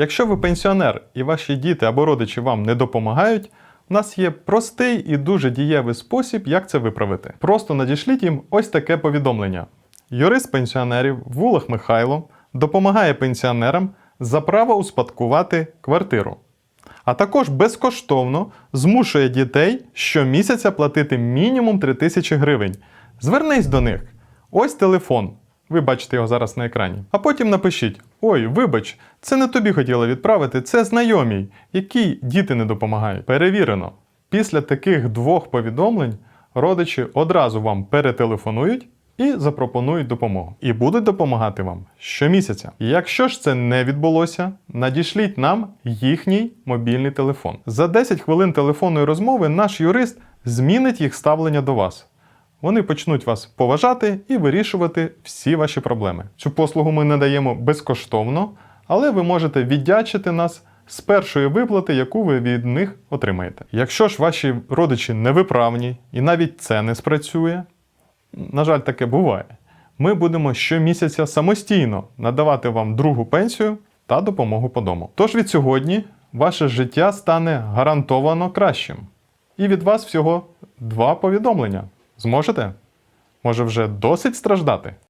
Якщо ви пенсіонер і ваші діти або родичі вам не допомагають, у нас є простий і дуже дієвий спосіб, як це виправити. Просто надішліть їм ось таке повідомлення. Юрист пенсіонерів Вулах Михайло допомагає пенсіонерам за право успадкувати квартиру. А також безкоштовно змушує дітей щомісяця платити мінімум 3 тисячі гривень. Звернись до них. Ось телефон. Ви бачите його зараз на екрані. А потім напишіть: Ой, вибач, це не тобі хотіла відправити, це знайомій, якій діти не допомагають. Перевірено. Після таких двох повідомлень родичі одразу вам перетелефонують і запропонують допомогу. І будуть допомагати вам щомісяця. Якщо ж це не відбулося, надішліть нам їхній мобільний телефон. За 10 хвилин телефонної розмови наш юрист змінить їх ставлення до вас. Вони почнуть вас поважати і вирішувати всі ваші проблеми. Цю послугу ми надаємо безкоштовно, але ви можете віддячити нас з першої виплати, яку ви від них отримаєте. Якщо ж ваші родичі невиправні і навіть це не спрацює, на жаль, таке буває. Ми будемо щомісяця самостійно надавати вам другу пенсію та допомогу по дому. Тож від сьогодні ваше життя стане гарантовано кращим. І від вас всього два повідомлення. Зможете? Може вже досить страждати?